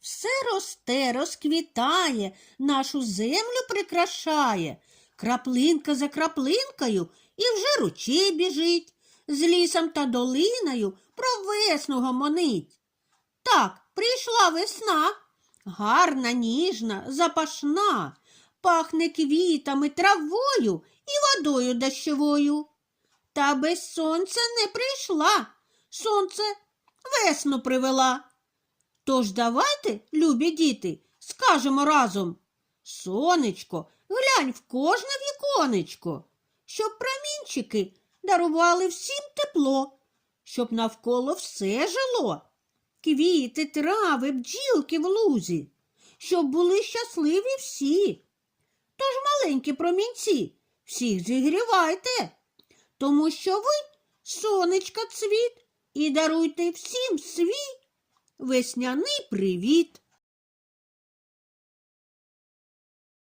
Все росте, розквітає, нашу землю прикрашає. Краплинка за краплинкою і вже ручей біжить, з лісом та долиною про весну гомонить. Так, прийшла весна, гарна, ніжна, запашна, пахне квітами, травою і водою дощовою. Та без сонця не прийшла, сонце весну привела. Тож давайте, любі діти, скажемо разом Сонечко, глянь в кожне віконечко, щоб промінчики дарували всім тепло, щоб навколо все жило, квіти, трави, бджілки в лузі, щоб були щасливі всі. Тож, маленькі промінці, всіх зігрівайте, тому що ви сонечка цвіт і даруйте всім свій весняний привіт.